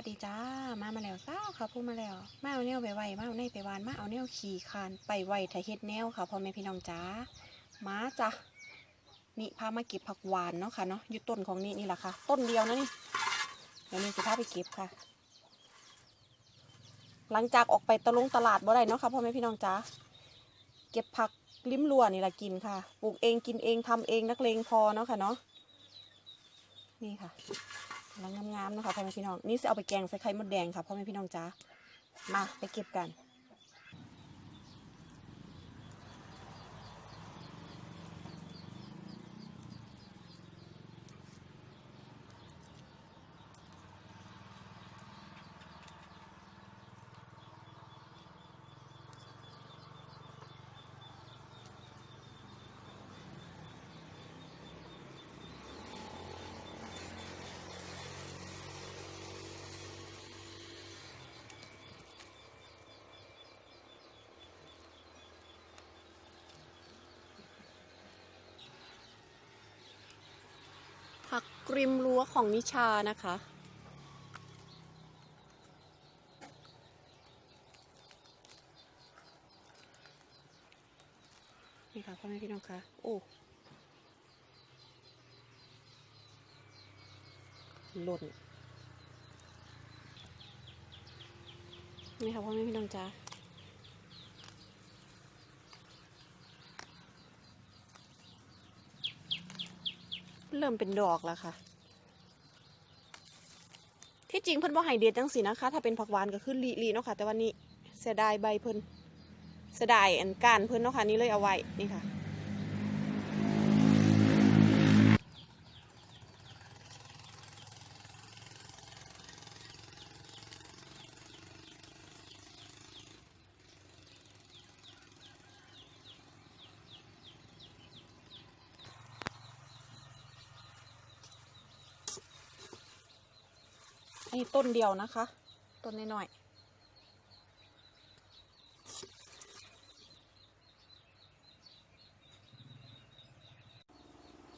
สวัสดีจ้า มามาแล้วซ้าค่ะพูดมาแล้ว มาเอาแนวไปไวมาเอาแนไปวานมาเอาแนวขี่คานไปไวไทยเฮ็ดแนวค่ะพ่อแม่พี่น้องจ้ามาจ้ะนี่พามาเก็บผักหวานเนาะค่ะเนาะอยู่ต้นของนี่นี่แหละค่ะ ต้นเดียวนะนี่เดี๋ยวนี้จะพาไปเก็บค่ะ หลังจากออกไปตะลุงตลาดบ่ได้เนาะค่ะพ่อแม่พี่น้องจ้าเก็บผักริมรัวนี่แหละกินค่ะปลูกเองกินเองทำเองนักเลงพอเนาะค่ะเนาะนี่ค่ะ กำลังงามๆนะคะพ่อแม่พี่น้องนี่จะเอาไปแกงใส่ไข่มดแดงค่ะพ่อแม่พี่น้องจ้ามาไปเก็บกัน ผักกริมรั้วของนิชานะคะ นี่ค่ะพ่อแม่พี่น้องคะโอ้หล่นนี่ค่ะพ่อแม่พี่น้องจ้า เริ่มเป็นดอกแล้วค่ะ ที่จริงเพิ่นบ่ให้เด็ดจังสินะคะ ถ้าเป็นผักหวานก็คือลีลีเนาะค่ะ แต่วันนี้เสียดายใบเพิ่นเสียดายอันก้านเพิ่นเนาะค่ะนี่เลยเอาไว้นี่ค่ะ นนี้ต้นเดียวนะคะ ต้นน้อยๆ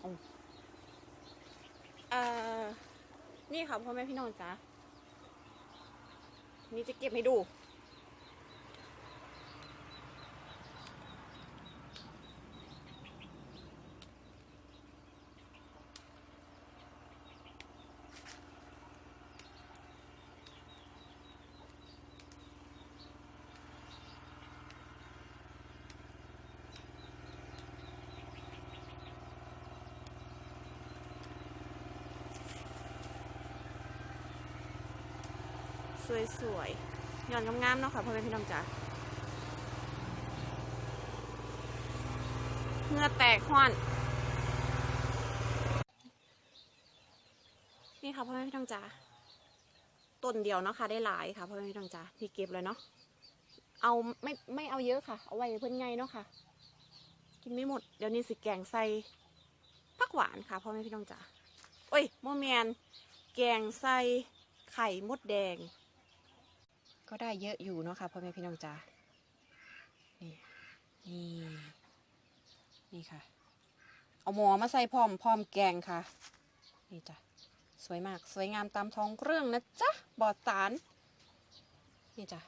อาเอ่อนี่ค่ะพ่อแม่พี่น้องจ้านี่จะเก็บให้ดู สวยๆหย่อนงามๆเนาะค่ะพ่อแม่พี่น้องจ๋าเงื่อแตกห้อน นี่ค่ะพ่อแม่พี่น้องจ๋าต้นเดียวเนาะค่ะได้หลายค่ะพ่อแม่พี่น้องจ๋าที่เก็บเลยเนาะเอาไม่ไม่เอาเยอะค่ะ เอาไว้เพื่อนไงเนาะค่ะ กินไม่หมดเดี๋ยวนี้สิแกงใส่ผักหวานค่ะพ่อแม่พี่น้องจ๋าโอ้ยโมเมนแกงใส่ไข่มดแดง ก็ได้เยอะอยู่เนาะค่ะพ่อแม่พี่น้องจ๋านี่นี่นี่ค่ะ เอาหมอมาใส่พร้อมพร้อมแกงค่ะ นี่จ้ะสวยมากสวยงามตามท้องเรื่องนะจ๊ะบอดสารนี่จ้ะ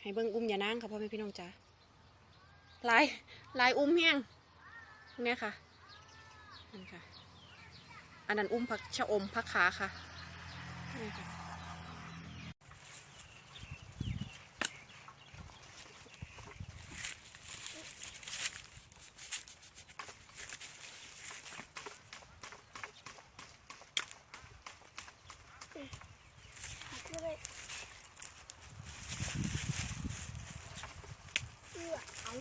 ให้เบิ้งอุ้มอย่านางค่ะพ่อแม่พี่น้องจ๋าลายลายอุ้มเฮียงเนี่ยค่ะนั่นค่ะ อันนั้นอุ้มผักชะอมผักขาค่ะนี่ค่ะ เลยเอื้อเอาเอื้อ เ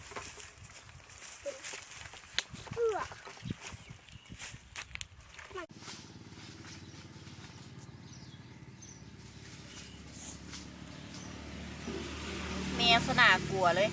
มียสนากลัวเลย